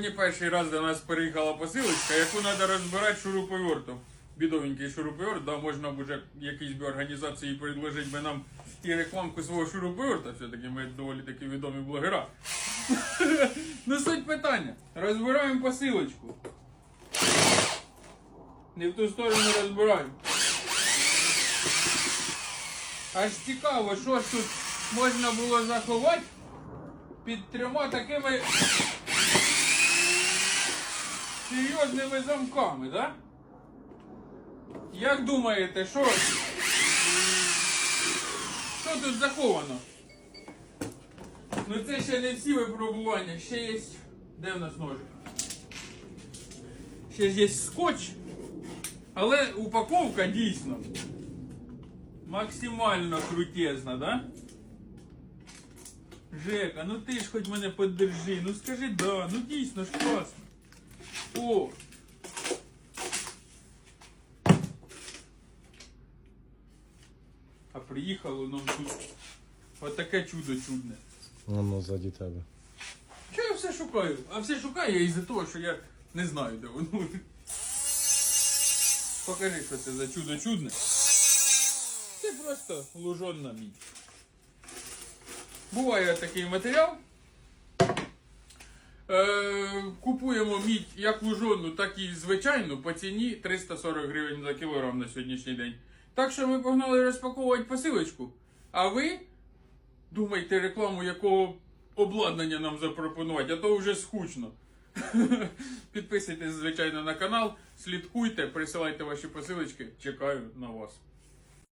Сьогодні перший раз до нас переїхала посилочка, яку треба розбирати шуруповертом. Бідовенький шуруповерт, да, можна б уже якійсь би організації предложити би нам і рекламку свого шуруповерта, все-таки ми доволі такі відомі блогера. ну суть питання. Розбираємо посилочку. Не в ту сторону розбираємо. Аж цікаво, що ж тут можна було заховати під трьома такими серйозними замками, да? Як думаєте, що? Що тут заховано? Ну це ще не всі випробування, ще є. Де в нас ножик? Ще є скотч. Але упаковка дійсно максимально крутезна, да? Жека, ну ти ж хоч мене поддержи, ну скажи да, ну дійсно ж класно. О! А приїхало нам тут отаке чудо чудне. Воно ззаді тебе. Що я все шукаю? А все шукаю я із-за того, що я не знаю, де воно. Покажи, що це за чудо чудне. Це просто лужонна мідь. Буває такий матеріал. Е, купуємо мідь як лужонну, так і звичайну по ціні 340 гривень за кілограм на сьогоднішній день. Так що ми погнали розпаковувати посилочку. А ви думайте рекламу, якого обладнання нам запропонувати, а то вже скучно. Підписуйтесь, звичайно, на канал, слідкуйте, присилайте ваші посилочки. Чекаю на вас.